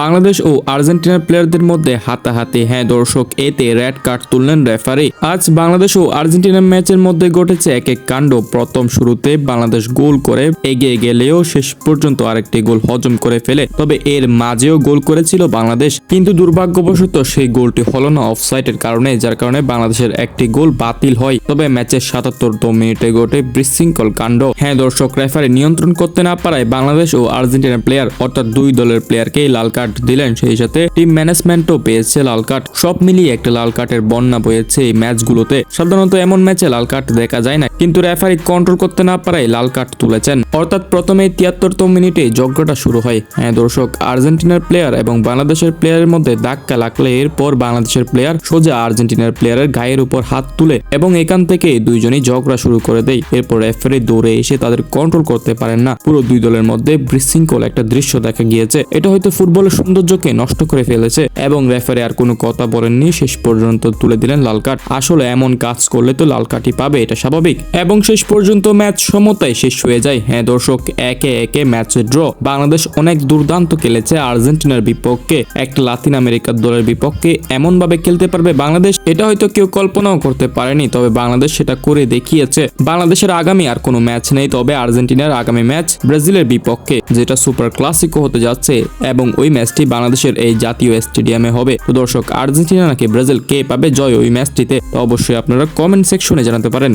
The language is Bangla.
বাংলাদেশ ও আর্জেন্টিনার প্লেয়ারদের মধ্যে হাতাহাতি। হ্যাঁ দর্শক, এতে রেড কার্ড তুললেন রেফারি আজ বাংলাদেশ ও আর্জেন্টিনার ম্যাচের মধ্যে ঘটেছে এক এক কাণ্ড। প্রথম শুরুতে বাংলাদেশ গোল করে এগিয়ে গেলেও শেষ পর্যন্ত আরেকটি গোল হজম করে ফেলে। তবে এর মাঝেও গোল করেছিল বাংলাদেশ। কিন্তু দুর্ভাগ্যবশত সেই গোলটি হলো না অফসাইডের কারণে, যার কারণে বাংলাদেশের একটি গোল বাতিল হয়। তবে ম্যাচের সাতাত্তর সাতাত্তরতম মিনিটে ঘটে বিশৃঙ্খল কাণ্ড। হ্যাঁ দর্শক রেফারি নিয়ন্ত্রণ করতে না পারায় বাংলাদেশ ও আর্জেন্টিনার প্লেয়ার অর্থাৎ দুই দলের প্লেয়ারকেই লাল কার্ড দিলেন, সেই সাথে টিম ম্যানেজমেন্টও পেয়েছে লাল কার্ড। সব মিলিয়ে একটা লাল কার্ডের বন্যা বয়েছে এই ম্যাচগুলোতে। সাধারণত এমন ম্যাচে লাল কার্ড দেখা যায় না, কিন্তু রেফারি কন্ট্রোল করতে না পারায় লাল কার্ড তুলেছেন। অর্থাৎ প্রথমে তিয়াত্তরতম মিনিটে যজ্ঞটা শুরু হয়। হ্যাঁ দর্শক, আর্জেন্টিনার প্লেয়ার এবং বাংলাদেশের প্লেয়ারের মধ্যে ধাক্কা লাগলে এরপর বাংলাদেশের প্লেয়ার সোজা আর্জেন্টিনার প্লেয়ারের গায়ের উপর হাত তুলে এবং এখান থেকে দুইজনই ঝগড়া শুরু করে দেয়। এরপর রেফারি দৌড়ে এসে তাদের কন্ট্রোল করতে পারেন না। পুরো দুই দলের মধ্যে বিশৃঙ্খল একটা দৃশ্য দেখা গিয়েছে। এটা হয়তো ফুটবলের সৌন্দর্যকে নষ্ট করে ফেলেছে এবং রেফারি আর কোনো কথা বলেননি, শেষ পর্যন্ত তুলে দিলেন লাল কার্ড। আসলে এমন কাজ করলে তো লাল কার্ডই পাবে, এটা স্বাভাবিক। এবং শেষ পর্যন্ত ম্যাচ সমতায় শেষ হয়ে যায়। হ্যাঁ দর্শক, একে একে ম্যাচ ড্র। বাংলাদেশ অনেক দুর্দান্ত খেলেছে আর্জেন্টিনার বিপক্ষে। একটা লাতিন আমেরিকার দলের বিপক্ষে এমন ভাবে খেলতে পারবে বাংলাদেশ, এটা হয়তো কেউ কল্পনাও করতে পারেনি। তবে বাংলাদেশ সেটা করে দেখিয়েছে। বাংলাদেশের আগামী আর কোনো ম্যাচ নেই, তবে আর্জেন্টিনার আগামী ম্যাচ ব্রাজিলের বিপক্ষে, যেটা সুপার ক্লাসিকো হতে যাচ্ছে। এবং ওই ম্যাচটি বাংলাদেশের এই জাতীয় স্টেডিয়ামে হবে। তো দর্শক, আর্জেন্টিনা নাকি ব্রাজিল কে পাবে জয় ওই ম্যাচটিতে? অবশ্যই আপনারা কমেন্ট সেকশনে জানাতে পারেন।